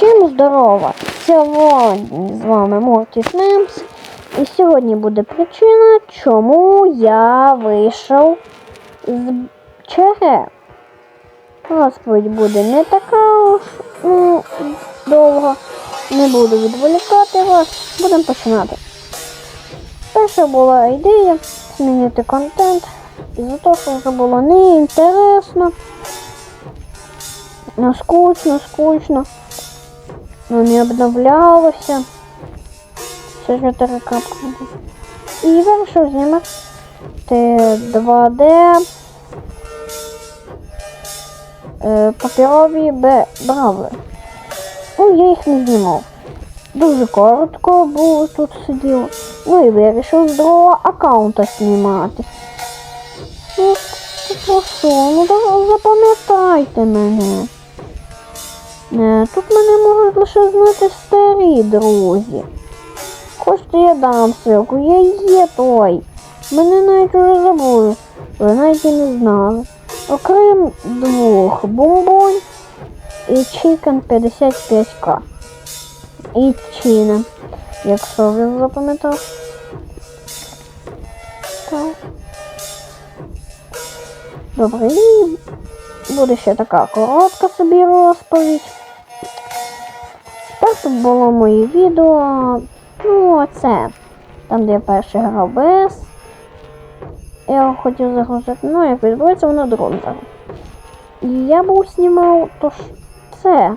Всім здорова! Сьогодні з вами Мортіс Мемс. І сьогодні буде причина, чому я вийшов з ЧГ. Розповідь буде не така уж ну, довга. Не буду відволікати вас. Будемо починати. Перша була ідея змінити контент. Із-за того, що вже було неінтересно. Ну, скучно, скучно. Ну, не обновлялося. Це ж чотири крапки. І вирішив знімати 2D е, паперові б- бравли. Ну, я їх не знімав. Дуже коротко, бо тут сидів. Ну і вирішив з другого аккаунта знімати. Ну, прошу, ну запам'ятайте мене. Е, Тут мене можуть лише знати старі друзі. Хочете я дам ссылку, я є той. Мене навіть уже забули. Ви навіть і не знали. Окрім двох бомбонь і Чікен 55к. І Чіна. Якщо ви запам'ятав. Так. Добре, і буде ще така коротка собі розповідь. Тут було моє відео. Ну, оце. Там, де я перший грав без. Я його хотів загрузити, ну як відбувається, воно дрон зараз. І я був знімав то це.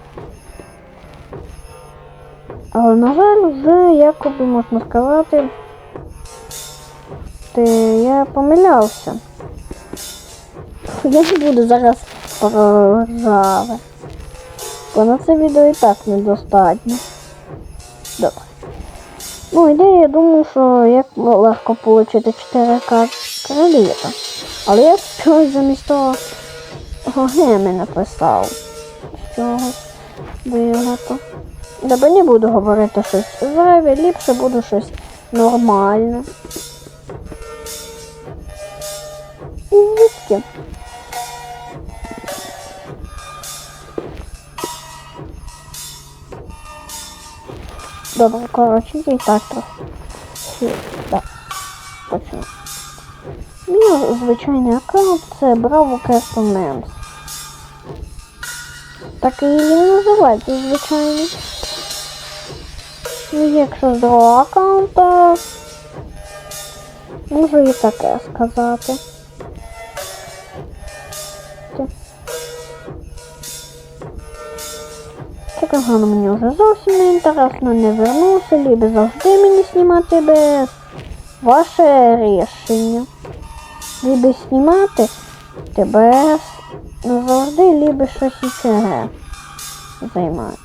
Але, на жаль, вже якоби можна сказати, ти, я помилявся. Я не буду зараз про ржаве. Бо на це відео і так недостатньо. Добре. Ну, ідея, я думаю, що як легко отримати 4К кредита. Але я щось замість того геми написав. З чогось вигато. Добре, не буду говорити щось зайве, ліпше буду щось нормальне. І звідки? Добре, коротше, і так трохи. Так, почну. Мій звичайний аккаунт це Bravo Custom Names. Так і він називається звичайний. Ну, якщо з другого аккаунта, можу і таке сказати. Програма мені вже зовсім не інтересно, не вернуся, лібо завжди мені знімати без ваше рішення. Лібо знімати тебе завжди, лібо щось іще займатися.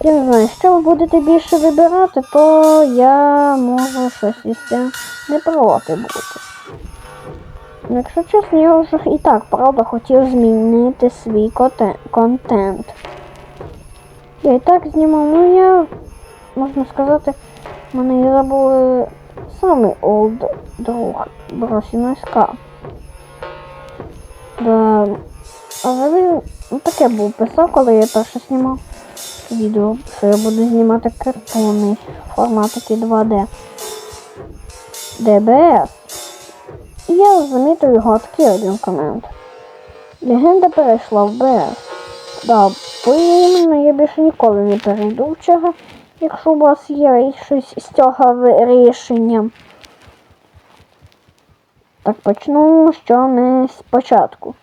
Я не знаю, що ви будете більше вибирати, то я можу щось цим не проти бути. Якщо чесно, я вже і так, правда, хотів змінити свій контент. Я і так знімав, ну я, можна сказати, мене забули самий олд друг Бросіноська. Да. Але він ну, таке був писав, коли я перше знімав відео, що я буду знімати картонний формат такий 2D. ДБС. І я замітив його такий один комент. Легенда перейшла в БС. Да, бо я більше ніколи не перейду в чого, якщо у вас є щось з цього рішення. Так почну, що ми спочатку.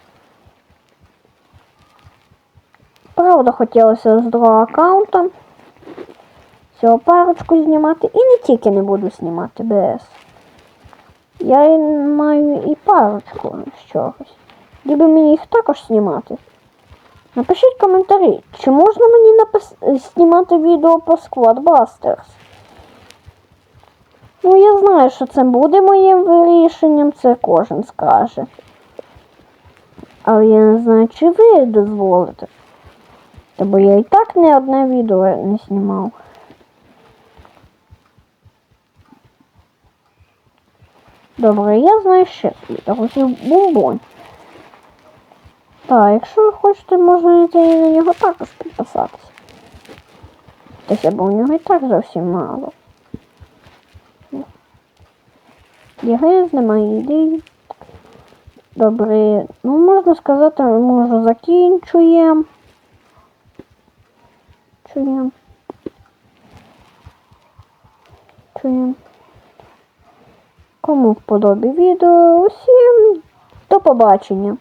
Правда, хотілося з другого аккаунта цього парочку знімати. І не тільки не буду знімати БС. Я маю і парочку з чогось. Ніби мені їх також знімати. Напишіть коментарі, чи можна мені знімати відео по Squadbusters? Ну, я знаю, що це буде моїм вирішенням, це кожен скаже. Але я не знаю, чи ви дозволите. Та бо я і так не одне відео не знімав. Добре, я знаю ще ось бомбонь. Так, якщо ви хочете, можна і на нього також підписатися. Та хіба у нього і так зовсім мало. Єгиз, немає ідей. Добре, ну можна сказати, може закінчуємо. Чуємо. Чуємо. Кому вподобі відео, усім до побачення.